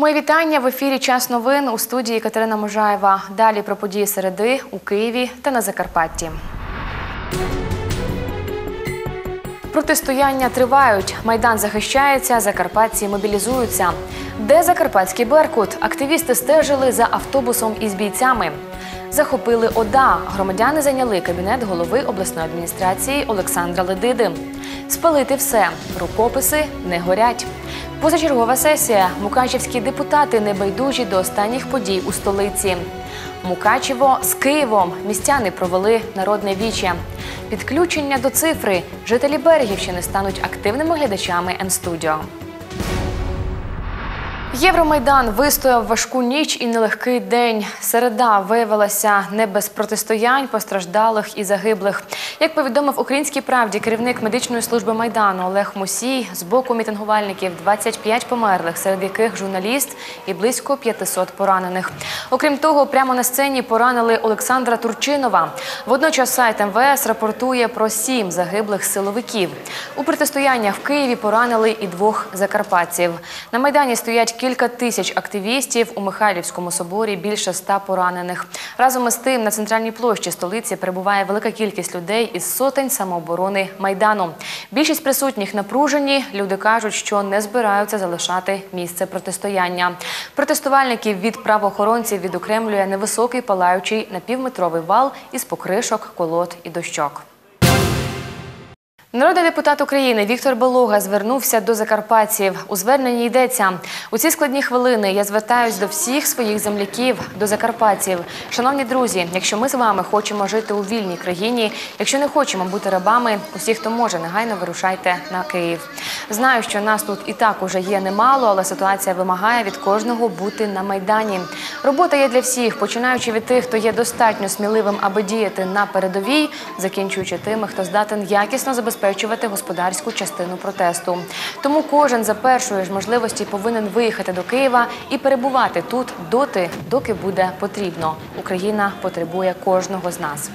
Мої вітання в ефірі Час новин у студії Катерина Можаєва. Далі про події середи у Києві та на Закарпатті. Протистояння тривають. Майдан захищається, закарпатці мобілізуються. Де закарпатський Беркут? Активісти стежили за автобусом із бійцями. Захопили ОДА. Громадяни зайняли кабінет голови обласної адміністрації Олександра Ледиди. Спалити все. Рукописи не горять. Позачергова сесія. Мукачівські депутати небайдужі до останніх подій у столиці. Мукачево з Києвом містяни провели народне віче. Підключення до цифри. Жителі Берегівщини стануть активними глядачами Н-студіо. Євромайдан вистояв важку ніч і нелегкий день. Середа виявилася не без протистоянь, постраждалих і загиблих. Як повідомив українській правді керівник медичної служби майдану Олег Мусій, з боку мітингувальників 25 померлих, серед яких журналіст і близько 500 поранених. Окрім того, прямо на сцені поранили Олександра Турчинова. Водночас сайт МВС рапортує про сім загиблих силовиків. У протистояннях в Києві поранили і двох закарпатців. На майдані стоять кілька тисяч активістів. У Михайлівському соборі більше ста поранених. Разом із тим на центральній площі столиці перебуває велика кількість людей із сотень самооборони майдану. Більшість присутніх напружені. Люди кажуть, що не збираються залишати місце протистояння. Протестувальників від правоохоронців відокремлює невисокий палаючий напівметровий вал із покришок, колод і дощок. Народний депутат України Віктор Белуга звернувся до закарпатців. У зверненні йдеться у ці складні хвилини. Я звертаюсь до всіх своїх земляків, до закарпатців. Шановні друзі, якщо ми з вами хочемо жити у вільній країні, якщо не хочемо бути рабами, усі, хто може, негайно вирушайте на Київ. Знаю, що нас тут і так уже є немало, але ситуація вимагає від кожного бути на майдані. Робота є для всіх, починаючи від тих, хто є достатньо сміливим, аби діяти на передовій, закінчуючи тими, хто здатен якісно забезпечувати господарську частину протесту. Тому кожен за першої ж можливості повинен виїхати до Києва і перебувати тут доти, доки буде потрібно. Україна потребує кожного з нас.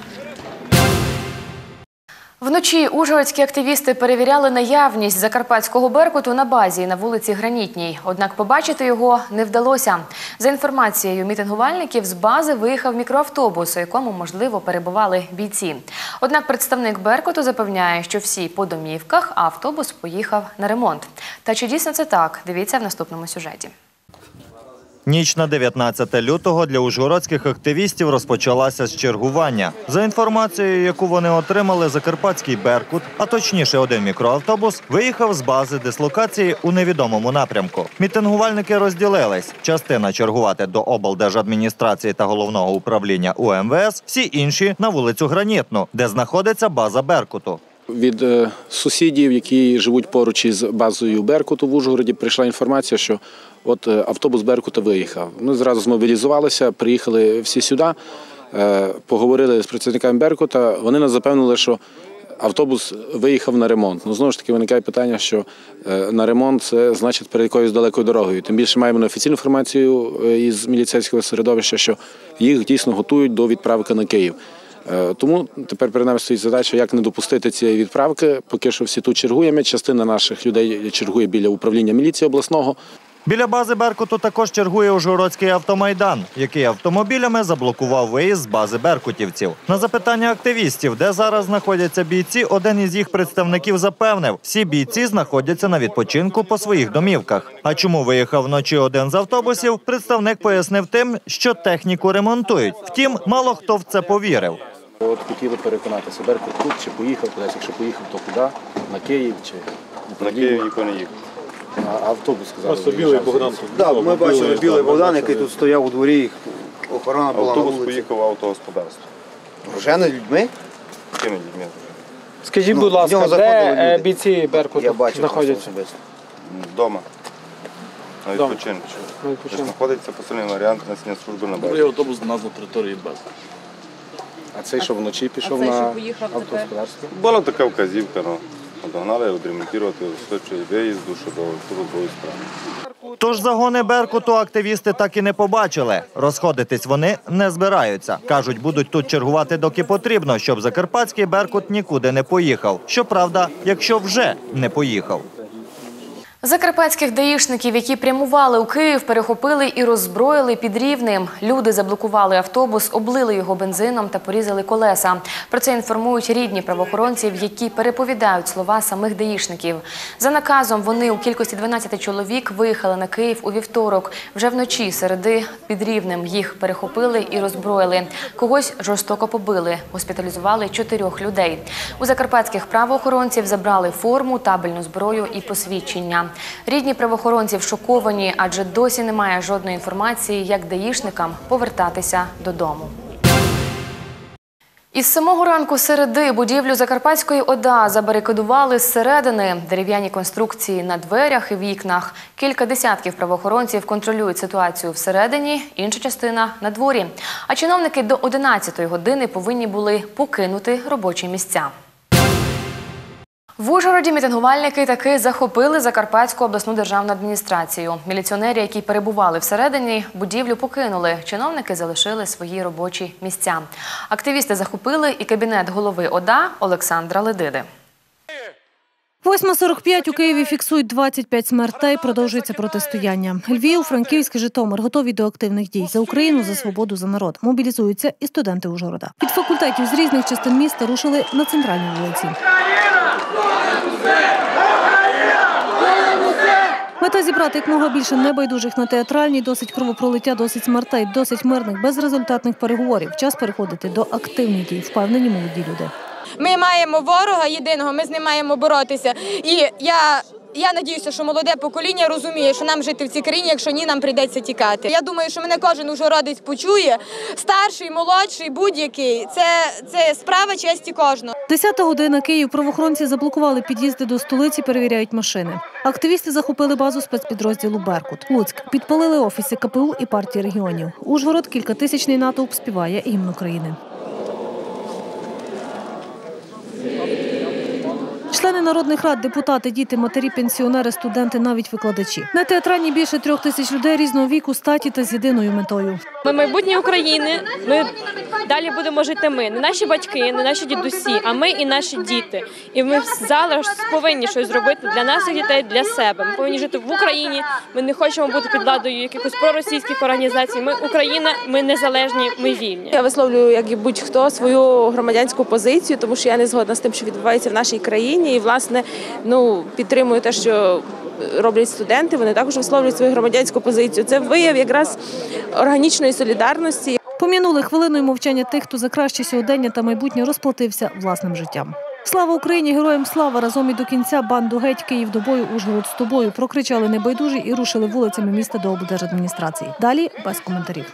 Вночі ужгородські активісти перевіряли наявність закарпатського беркуту на базі на вулиці Гранітній. Однак побачити його не вдалося. За інформацією мітингувальників, з бази виїхав мікроавтобус, у якому, можливо, перебували бійці. Однак представник Беркуту запевняє, що всі по домівках, автобус поїхав на ремонт. Та чи дійсно це так? Дивіться в наступному сюжеті. Ніч на 19 лютого для ужгородських активістів розпочалася з чергування. За інформацією, яку вони отримали, Закарпатський Беркут, а точніше один мікроавтобус, виїхав з бази дислокації у невідомому напрямку. Мітингувальники розділились. Частина чергувати до облдержадміністрації та головного управління УМВС, всі інші на вулицю Гранітну, де знаходиться база Беркуту. Від е, сусідів, які живуть поруч із базою Беркуту в Ужгороді, прийшла інформація, що от е, автобус Беркута виїхав. Ми зразу змобілізувалися, приїхали всі сюди, е, поговорили з працівниками Беркута. Вони нас запевнили, що автобус виїхав на ремонт. Ну знову ж таки виникає питання, що на ремонт це значить перед якоюсь далекою дорогою. Тим більше маємо неофіційну інформацію із міліцейського середовища, що їх дійсно готують до відправки на Київ. Е, Тому тепер перед нами стоїть задача, як не допустити цієї відправки. Поки що всі тут чергуємо. Частина наших людей чергує біля управління міліції обласного. Біля бази Беркуту також чергує Ужгородський автомайдан, який автомобілями заблокував виїзд з бази беркутівців. На запитання активістів, де зараз знаходяться бійці, один із їх представників запевнив, всі бійці знаходяться на відпочинку по своїх домівках. А чому виїхав вночі один з автобусів? Представник пояснив тим, що техніку ремонтують. Втім, мало хто в це повірив. От хотіли переконатися, Беркут тут чи поїхав кудись. Якщо поїхав, то куди? На Київ чи На Київ ніхто не їхав. А автобус сказали. Просто білий Богдан. Так, ми бачили білий Богдан, який тут стояв у дворі, охорона була на Автобус вулиці. поїхав в автогосподарство. Вже не людьми? Кину дітьми. Скажіть, Ну, будь ласка, де е, люди. бійці бачив знаходяться? Вдома. На відпочинку. На Тобто знаходиться посильний варіант несення служби на Другий базі. автобус у нас на території бази. А цей, що вночі пішов цей, на що поїхав автогосподарство? Була така вказівка, ну. Догнали відремонтувати виїзду, щоб автобус був справний. Тож загони Беркуту активісти так і не побачили. Розходитись вони не збираються. Кажуть, будуть тут чергувати доки потрібно, щоб закарпатський Беркут нікуди не поїхав. Щоправда, якщо вже не поїхав. Закарпатських даїшників, які прямували у Київ, перехопили і роззброїли під Рівнем. Люди заблокували автобус, облили його бензином та порізали колеса. Про це інформують рідні правоохоронців, які переповідають слова самих даїшників. За наказом вони у кількості 12 чоловік виїхали на Київ у вівторок. Вже вночі середи під Рівнем їх перехопили і роззброїли. Когось жорстоко побили. Госпіталізували чотирьох людей. У закарпатських правоохоронців забрали форму, табельну зброю і посвідчення. Рідні правоохоронців шоковані, адже досі немає жодної інформації, як даїшникам повертатися додому. Із самого ранку середи будівлю Закарпатської ОДА забарикадували зсередини. Дерев'яні конструкції на дверях і вікнах. Кілька десятків правоохоронців контролюють ситуацію всередині, інша частина на дворі. А чиновники до 11-ї години повинні були покинути робочі місця. В Ужгороді мітингувальники таки захопили Закарпатську обласну державну адміністрацію. Міліціонери, які перебували всередині, будівлю покинули. Чиновники залишили свої робочі місця. Активісти захопили і кабінет голови ОДА Олександра Ледиди. 8.45 у Києві фіксують 25 смертей. Продовжується протистояння. Львів, Франківськ, Житомир готові до активних дій за Україну, за свободу, за народ. Мобілізуються і студенти Ужгорода. Від факультетів з різних частин міста рушили на центральні вулиці. Мета зібрати якмога більше небайдужих на театральній, досить кровопролиття, досить смертей, досить мирних, безрезультатних переговорів. Час переходити до активних дій, впевнені молоді люди. Ми маємо ворога єдиного, ми з ним маємо боротися. І я. Я надіюся, що молоде покоління розуміє, що нам жити в цій країні, якщо ні, нам прийдеться тікати. Я думаю, що мене кожен ужгородець почує. Старший, молодший, будь-який це, це справа честі кожного. Десята година Київ. Правоохоронці заблокували під'їзди до столиці, перевіряють машини. Активісти захопили базу спецпідрозділу Беркут. Луцьк підпалили офіси КПУ і партії регіонів. Ужгород кількатисячний натовп співає гімн України. Члени народних рад, депутати, діти, матері, пенсіонери, студенти, навіть викладачі. На театральні більше трьох тисяч людей різного віку, статі та з єдиною метою. Ми майбутнє України. Ми далі будемо жити. Ми не наші батьки, не наші дідусі, а ми і наші діти. І ми зараз повинні щось зробити для наших дітей, для себе. Ми повинні жити в Україні. Ми не хочемо бути під владою якихось проросійських організацій. Ми Україна, ми незалежні, ми вільні. Я висловлюю, як і будь-хто, свою громадянську позицію, тому що я не згодна з тим, що відбувається в нашій країні, і власне ну підтримую те, що роблять студенти. Вони також висловлюють свою громадянську позицію. Це вияв якраз органічної солідарності. Пом'янули хвилиною мовчання тих, хто за краще сьогодення та майбутнє розплатився власним життям. Слава Україні! Героям слава! Разом і до кінця банду геть Київ до бою, Ужгород з тобою. Прокричали небайдужі і рушили вулицями міста до облдержадміністрації. Далі без коментарів.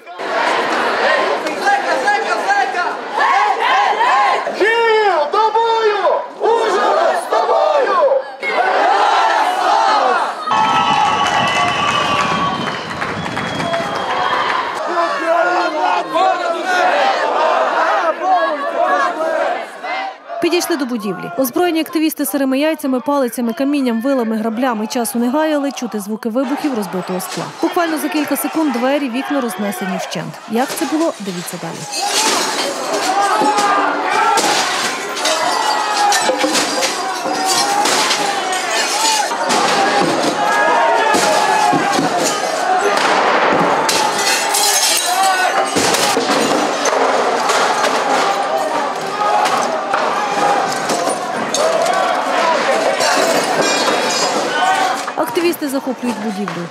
Підійшли до будівлі. Озброєні активісти сирими яйцями, палицями, камінням, вилами, граблями часу не гаяли, чути звуки вибухів розбитого скла. Буквально за кілька секунд двері, вікна рознесені вщент. Як це було? Дивіться далі. Активісти захоплюють будівлю.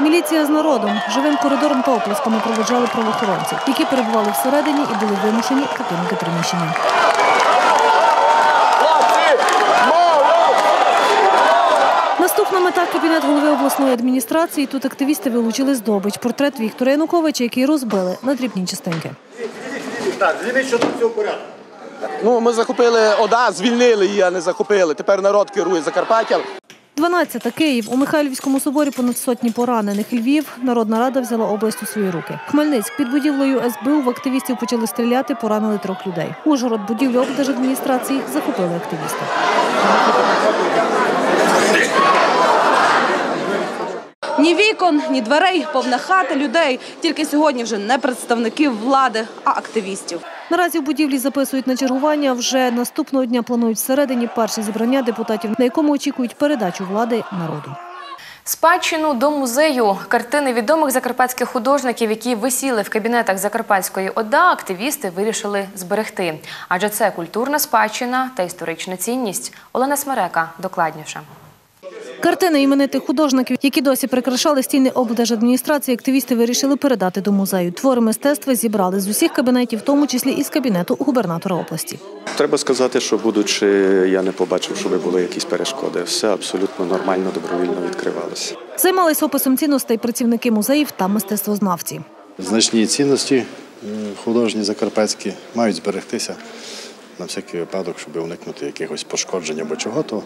Міліція з народом живим коридором та оплесками проведжали правоохоронців, які перебували всередині і були вимушені покинути приміщення. Наступна мета кабінет голови обласної адміністрації. Тут активісти вилучили здобич портрет Віктора Януковича, який розбили на дрібні частинки. Ну, ми захопили ОДА, звільнили її, а не захопили. Тепер народ керує Закарпаттям. 12. Київ. У Михайлівському соборі понад сотні поранених. Львів. Народна рада взяла область у свої руки. Хмельницьк. Під будівлею СБУ в активістів почали стріляти, поранили трьох людей. Ужгород. Будівлю облдержадміністрації захопили активісти. Ні вікон, ні дверей, повна хата людей. Тільки сьогодні вже не представників влади, а активістів. Наразі в будівлі записують на чергування. Вже наступного дня планують всередині перше зібрання депутатів, на якому очікують передачу влади народу. Спадщину до музею. Картини відомих закарпатських художників, які висіли в кабінетах Закарпатської ОДА, активісти вирішили зберегти. Адже це культурна спадщина та історична цінність. Олена Смерека докладніше. Картини іменитих художників, які досі прикрашали стіни облдержадміністрації, активісти вирішили передати до музею. Твори мистецтва зібрали з усіх кабінетів, в тому числі і з кабінету губернатора області. Треба сказати, що будучи, я не побачив, щоб були якісь перешкоди. Все абсолютно нормально, добровільно відкривалося. Займались описом цінностей працівники музеїв та мистецтвознавці. Значні цінності художні закарпатські мають зберегтися на всякий випадок, щоб уникнути якихось пошкоджень або чого, то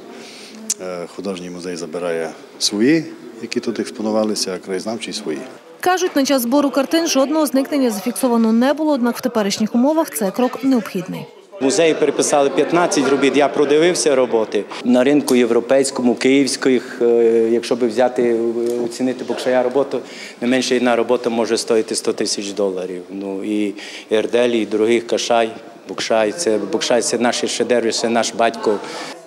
художній музей забирає свої, які тут експонувалися, а краєзнавчий свої. Кажуть, на час збору картин жодного зникнення зафіксовано не було, однак в теперішніх умовах це крок необхідний. Музеї переписали 15 робіт. Я продивився роботи на ринку європейському, київських. е, Якщо би взяти е, оцінити Бокшая роботу, не менше одна робота може стоїти 100 тисяч доларів. Ну і Ерделі, і дорогих Кашай, Бокшай. Це Букшай це наші шедеври, це наш батько.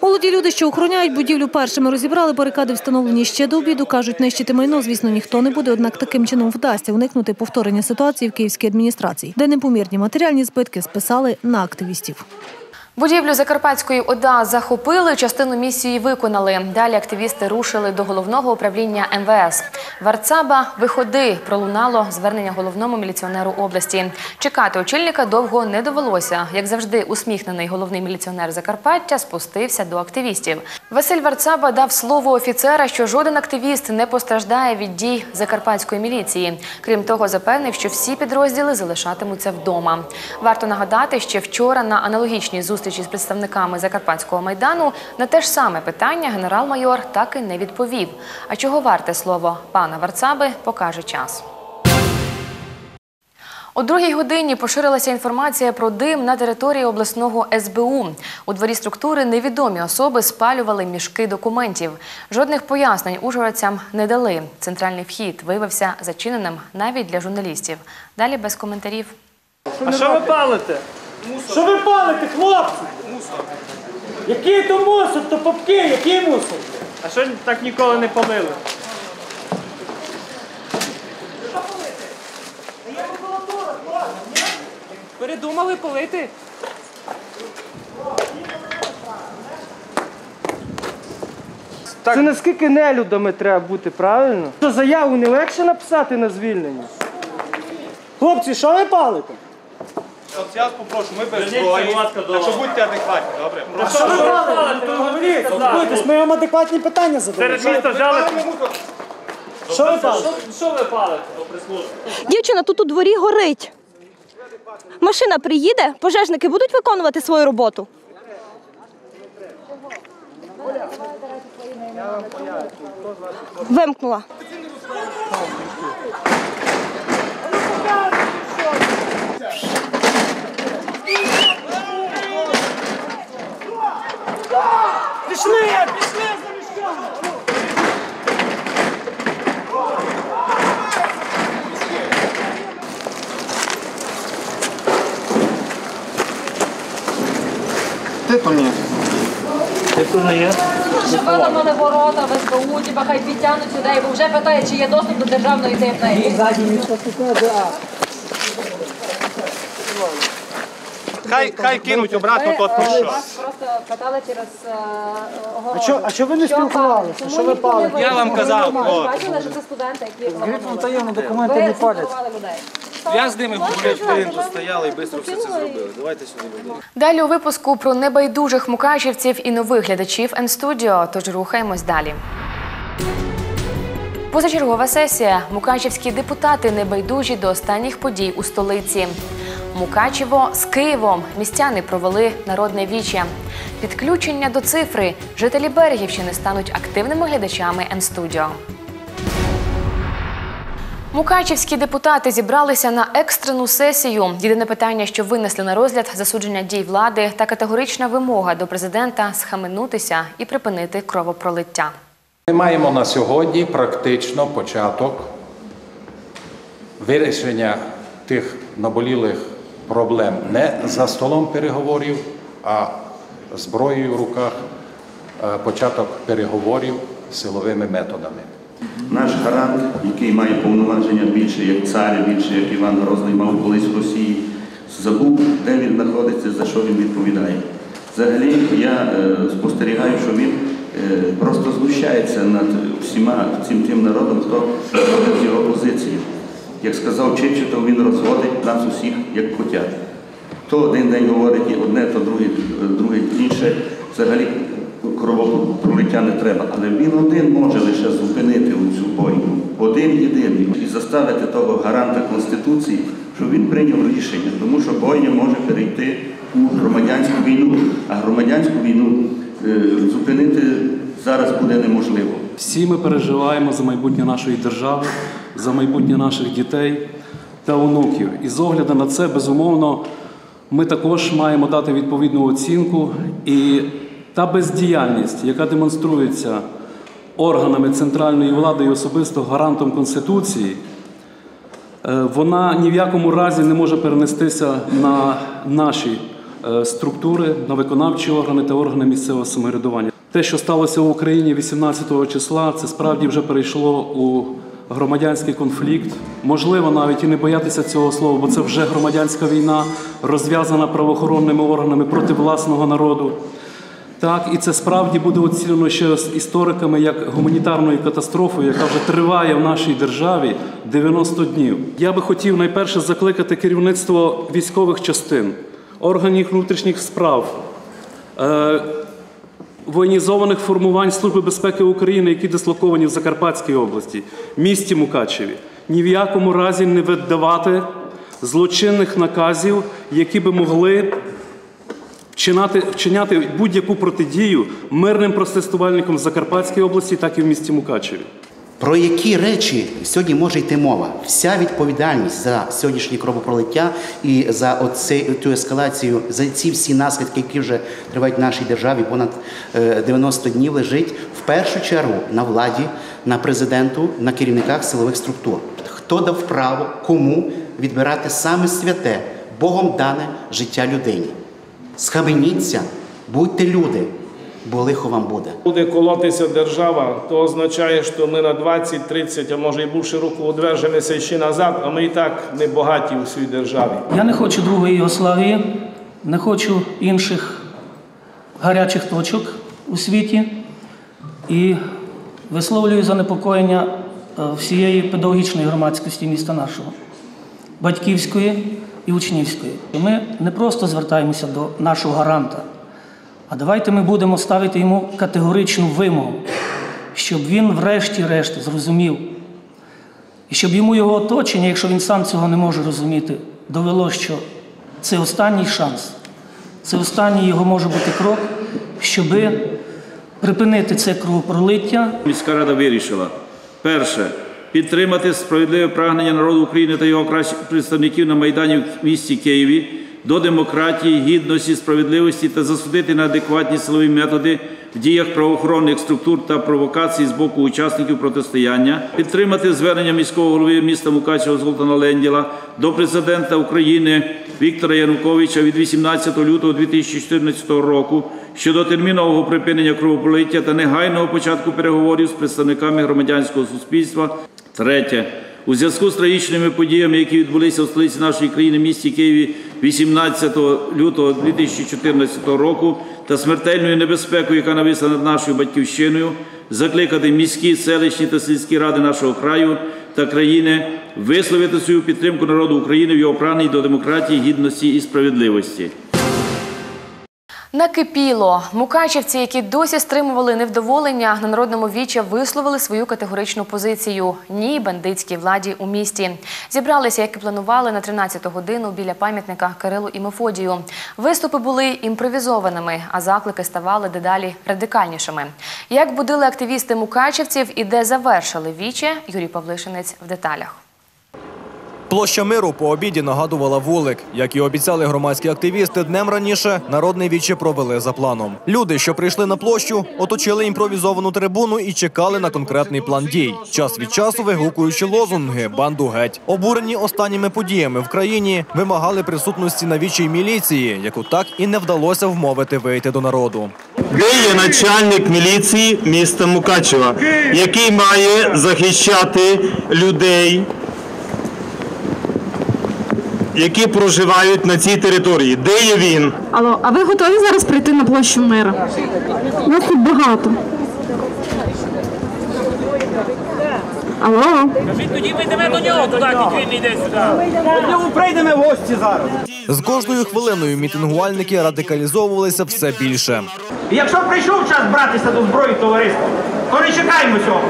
Молоді люди, що охороняють будівлю першими, розібрали барикади, встановлені ще до обіду. Кажуть, нищити майно, звісно, ніхто не буде. Однак таким чином вдасться уникнути повторення ситуації в київській адміністрації, де непомірні матеріальні збитки списали на активістів. Будівлю Закарпатської ОДА захопили, частину місії виконали. Далі активісти рушили до головного управління МВС. Варцаба, виходи, пролунало звернення головному міліціонеру області. Чекати очільника довго не довелося. Як завжди, усміхнений головний міліціонер Закарпаття спустився до активістів. Василь Варцаба дав слово офіцера, що жоден активіст не постраждає від дій закарпатської міліції. Крім того, запевнив, що всі підрозділи залишатимуться вдома. Варто нагадати, що вчора на аналогічній зустрічі з представниками Закарпатського майдану на те ж саме питання генерал-майор так і не відповів. А чого варте слово пана Варцаби, покаже час. О другій годині поширилася інформація про дим на території обласного СБУ. У дворі структури невідомі особи спалювали мішки документів. Жодних пояснень ужгородцям не дали. Центральний вхід виявився зачиненим навіть для журналістів. Далі без коментарів. А що ви палите? Що ви палите, хлопці? Мусор. Який то мусор, то попки, який мусор? А що так ніколи не палили? Передумали полити. Це наскільки нелюдами треба бути, правильно? Що заяву не легше написати на звільнення? Хлопці, що ви палите? Я вас попрошу, ми без зброї. Якщо будьте адекватні, добре? А що ви палите? То говоріть, спілкуйтесь, ми вам адекватні питання задаємо. Серед міста взяли. Що ви палите? Що ви палите? Дівчина тут у дворі горить. Машина приїде, пожежники будуть виконувати свою роботу. Вимкнула. Пішли, пішли за мішками! Ти то ні. Ти то не є? Щоб виламали ворота в СБУ, типа хай підтягнуть сюди, бо вже питає, чи є доступ до державної таємниці. Хай, хай кинуть обратно тот про що. Вас просто питали через е, А що, а що ви не спілкувалися? Що ви палите? Я вам казав, Ви о. бачили, що це студенти, які Звідки таємні документи не палять? людей. Я з ними говорив, хвилин стояли і швидко все це зробили. Давайте сюди ведемо. Далі у випуску про небайдужих мукачівців і нових глядачів N-Studio, тож рухаємось далі. Позачергова сесія. Мукачівські депутати небайдужі до останніх подій у столиці. Мукачево з Києвом. Містяни провели народне віче. Підключення до цифри. Жителі Берегівщини стануть активними глядачами N-Studio. Мукачівські депутати зібралися на екстрену сесію. Єдине питання, що винесли на розгляд засудження дій влади та категорична вимога до президента схаменутися і припинити кровопролиття. Ми маємо на сьогодні практично початок вирішення тих наболілих проблем не за столом переговорів, а зброєю в руках, е, початок переговорів силовими методами. Наш гарант, який має повноваження більше як цар, більше як Іван Грозний мав колись в Росії, забув, де він знаходиться, за що він відповідає. Взагалі я е, спостерігаю, що він е, просто знущається над всіма цим тим народом, хто входить в його позицію. Як сказав Чичетов, він розводить нас усіх як котят. То один день говорить одне, то друге інше. Взагалі кровопролиття не треба. Але він один може лише зупинити цю бойню. Один єдиний. І заставити того гаранта Конституції, щоб він прийняв рішення, тому що бойня може перейти у громадянську війну. А громадянську війну е, зупинити зараз буде неможливо. Всі ми переживаємо за майбутнє нашої держави, за майбутнє наших дітей та онуків. І з огляду на це, безумовно, ми також маємо дати відповідну оцінку. І та бездіяльність, яка демонструється органами центральної влади і особисто гарантом Конституції, е, вона ні в якому разі не може перенестися на наші е, структури, на виконавчі органи та органи місцевого самоврядування. Те, що сталося в Україні 18 числа, це справді вже перейшло у громадянський конфлікт. Можливо, навіть і не боятися цього слова, бо це вже громадянська війна, розв'язана правоохоронними органами проти власного народу. Так, і це справді буде оцінено ще з істориками як гуманітарною катастрофою, яка вже триває в нашій державі 90 днів. Я би хотів найперше закликати керівництво військових частин, органів внутрішніх справ, е, воєнізованих формувань Служби безпеки України, які дислоковані в Закарпатській області, місті Мукачеві, ні в якому разі не віддавати злочинних наказів, які би могли вчиняти, вчиняти будь-яку протидію мирним протестувальникам в Закарпатській області, так і в місті Мукачеві. Про які речі сьогодні може йти мова? Вся відповідальність за сьогоднішнє кровопролиття і за цю ескалацію, за ці всі наслідки, які вже тривають в нашій державі, понад е, 90 днів лежить в першу чергу на владі, на президенту, на керівниках силових структур. Хто дав право кому відбирати саме святе, Богом дане життя людині? Схаменіться, будьте люди, бо лихо вам буде. Буде колотися держава, то означає, що ми на 20, 30, а може і більше року одвержемося ще назад, а ми і так не багаті у своїй державі. Я не хочу другої Єгославії, не хочу інших гарячих точок у світі і висловлюю занепокоєння е, всієї педагогічної громадськості міста нашого, батьківської і учнівської. Ми не просто звертаємося до нашого гаранта, а давайте ми будемо ставити йому категоричну вимогу, щоб він, врешті-решт, зрозумів, і щоб йому його оточення, якщо він сам цього не може розуміти, довело, що це останній шанс, це останній його може бути крок, щоби припинити це кровопролиття. Міська рада вирішила перше підтримати справедливе прагнення народу України та його кращих представників на майдані в місті Києві до демократії, гідності, справедливості та засудити на адекватні силові методи в діях правоохоронних структур та провокацій з боку учасників протистояння, підтримати звернення міського голови міста Мукачева Золтана Ленділа до президента України Віктора Януковича від 18 лютого 2014 року щодо термінового припинення кровопролиття та негайного початку переговорів з представниками громадянського суспільства. Третє. У зв'язку з трагічними подіями, які відбулися у столиці нашої країни, місті Києві 18 лютого 2014 року, та смертельною небезпекою, яка нависла над нашою батьківщиною, закликати міські, селищні та сільські ради нашого краю та країни висловити свою підтримку народу України в його прагненні до демократії, гідності і справедливості. Накипіло. Мукачівці, які досі стримували невдоволення, на народному вічі висловили свою категоричну позицію ні бандитській владі у місті. Зібралися, як і планували, на 13-ту годину біля пам'ятника Кирилу і Мефодію. Виступи були імпровізованими, а заклики ставали дедалі радикальнішими. Як будили активісти мукачівців і де завершили віче, Юрій Павлишинець в деталях. Площа миру по обіді нагадувала вулик. Як і обіцяли громадські активісти, днем раніше народний віче провели за планом. Люди, що прийшли на площу, оточили імпровізовану трибуну і чекали на конкретний план дій. Час від часу вигукуючи лозунги банду геть. Обурені останніми подіями в країні вимагали присутності на вічій міліції, яку так і не вдалося вмовити вийти до народу. Де є начальник міліції міста Мукачева, який має захищати людей, які проживають на цій території? Де є він? Алло, а ви готові зараз прийти на площу миру? Нас тут багато. Алло? Тоді ми йдемо до нього туди, тільки він йде сюди. До нього прийдемо в гості зараз. З кожною хвилиною мітингувальники радикалізовувалися все більше. Якщо прийшов час братися до зброї товариства, то не чекаємо цього.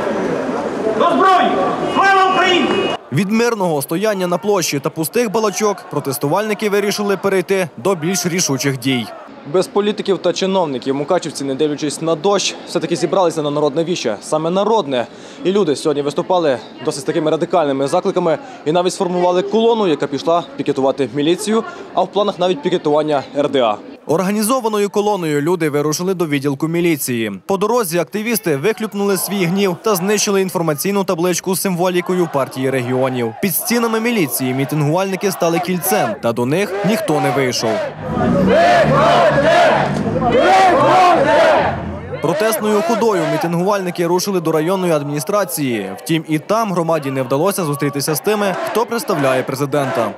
До зброї! Слава Україні! Від мирного стояння на площі та пустих балачок протестувальники вирішили перейти до більш рішучих дій. Без політиків та чиновників мукачівці, не дивлячись на дощ, все-таки зібралися на народне віче, саме народне. І люди сьогодні виступали досить такими радикальними закликами і навіть сформували колону, яка пішла пікетувати міліцію, а в планах навіть пікетування РДА. Організованою колоною люди вирушили до відділку міліції. По дорозі активісти вихлюпнули свій гнів та знищили інформаційну табличку з символікою партії регіонів. Під стінами міліції мітингувальники стали кільцем, та до них ніхто не вийшов. Протестною ходою мітингувальники рушили до районної адміністрації. Втім, і там громаді не вдалося зустрітися з тими, хто представляє президента.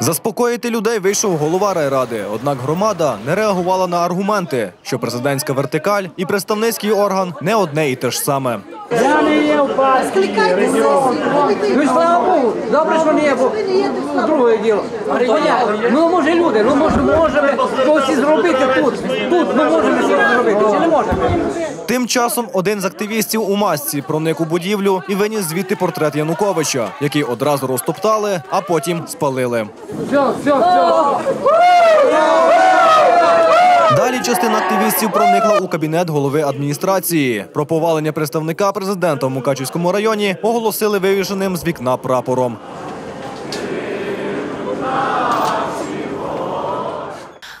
Заспокоїти людей вийшов голова райради. Однак громада не реагувала на аргументи, що президентська вертикаль і представницький орган не одне і те ж саме. Я не є в партії. Ну і слава Богу, добре, що не є, бо друге діло. Ну може люди, ну може можемо щось зробити тут. Тут ми можемо щось зробити, чи не можемо? Тим часом один з активістів у масці проник у будівлю і виніс звідти портрет Януковича, який одразу розтоптали, а потім спалили. Все, все, все. Далі частина активістів проникла у кабінет голови адміністрації. Про повалення представника президента в Мукачівському районі оголосили вивішеним з вікна прапором.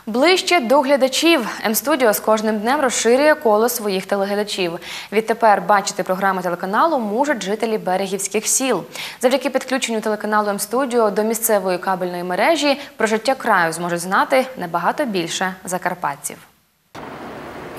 Ближче до глядачів М-студіо з кожним днем розширює коло своїх телеглядачів. Відтепер бачити програми телеканалу можуть жителі берегівських сіл. Завдяки підключенню телеканалу М-студіо до місцевої кабельної мережі про життя краю зможуть знати набагато більше закарпатців.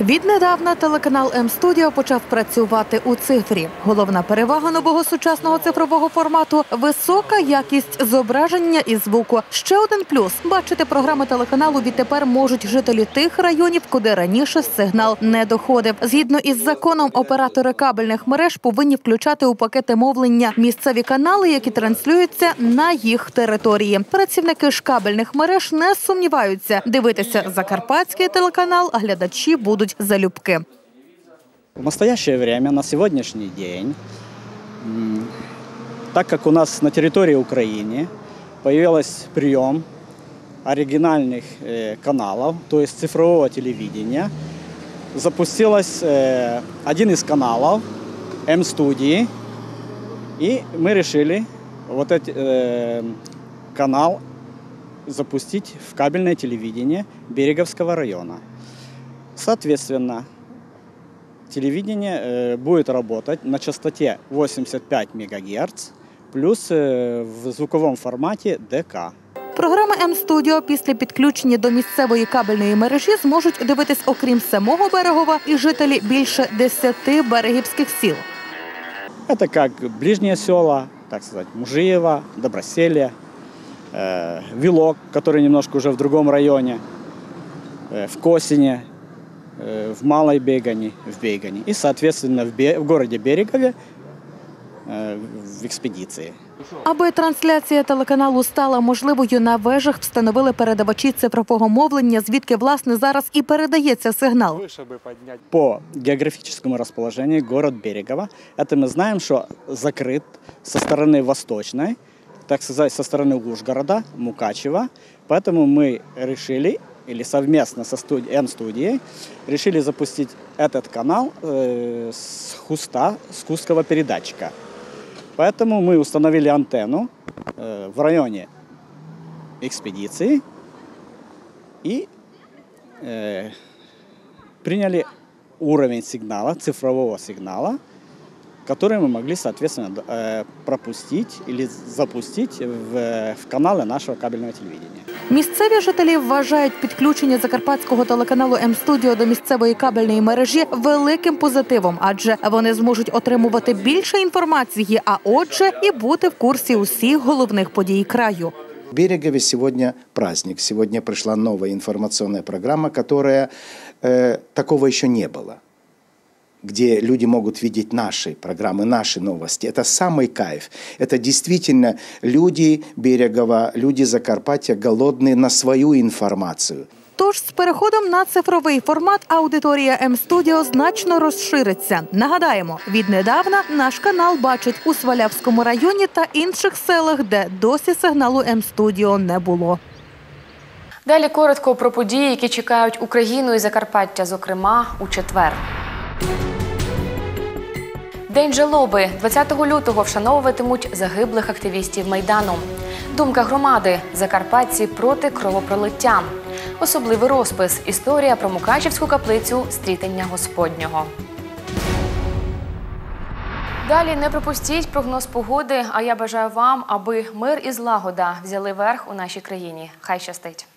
Віднедавна телеканал М-студіо почав працювати у цифрі. Головна перевага нового сучасного цифрового формату висока якість зображення і звуку. Ще один плюс бачити програми телеканалу відтепер можуть жителі тих районів, куди раніше сигнал не доходив. Згідно із законом, оператори кабельних мереж повинні включати у пакети мовлення місцеві канали, які транслюються на їх території. Працівники ж кабельних мереж не сумніваються. Дивитися закарпатський телеканал глядачі будуть залюбки. В настоящее время, на сегодняшний день, так как у нас на территории Украины появился прием оригинальных э, каналов, то есть цифрового телевидения, запустилась э, один из каналов М-студии, и мы решили вот этот э, канал запустить в кабельное телевидение Береговского района. Соответственно, телевидение э, будет работать на частоте 85 МГц плюс э, в звуковом формате ДК. Програми М-студіо після підключення до місцевої кабельної мережі зможуть дивитись, окрім самого берегова, і жителі більше 10 берегівських сіл. Это как ближние села, так сказать, Мужиево, Доброселье, э, Вилок, который немножко уже в другом районе, э, в Косине, э, в Малой Бегане, в Бегане. И, соответственно, в, Бе- в городе Берегове э, в экспедиции. Аби трансляція телеканалу стала можливою, на вежах встановили передавачі цифрового мовлення, звідки власне зараз і передається сигнал. По географическому расположению город Берегово, это мы знаем, что закрыт со стороны восточной, так сказать, со стороны Ужгорода, Мукачева. Поэтому мы решили, или совместно со студи- М-студией, решили запустить этот канал э, с хуста, с хустского передатчика. Поэтому мы установили антенну э, в районе экспедиции и э, приняли уровень сигнала, цифрового сигнала, который мы могли, соответственно, д- э, пропустить или запустить в, в каналы нашего кабельного телевидения. Місцеві жителі вважають підключення закарпатського телеканалу М-студіо до місцевої кабельної мережі великим позитивом, адже вони зможуть отримувати більше інформації, а отже, і бути в курсі усіх головних подій краю. В Берегове сегодня праздник. Сегодня пришла новая информационная программа, которая э, такого еще не было где люди могут видеть наши программы, наши новости. Это самый кайф. Это действительно люди Берегова, люди Закарпаття голодные на свою информацию. Тож з переходом на цифровий формат аудиторія М-студіо значно розшириться. Нагадаємо, віднедавна наш канал бачить у Свалявському районі та інших селах, де досі сигналу М-студіо не було. Далі коротко про події, які чекають Україну і Закарпаття, зокрема у четвер. День жалоби 20 лютого вшановуватимуть загиблих активістів майдану. Думка громади закарпатці проти кровопролиття. Особливий розпис. Історія про Мукачівську каплицю стрітення Господнього. Далі не пропустіть прогноз погоди. А я бажаю вам, аби мир і злагода взяли верх у нашій країні. Хай щастить.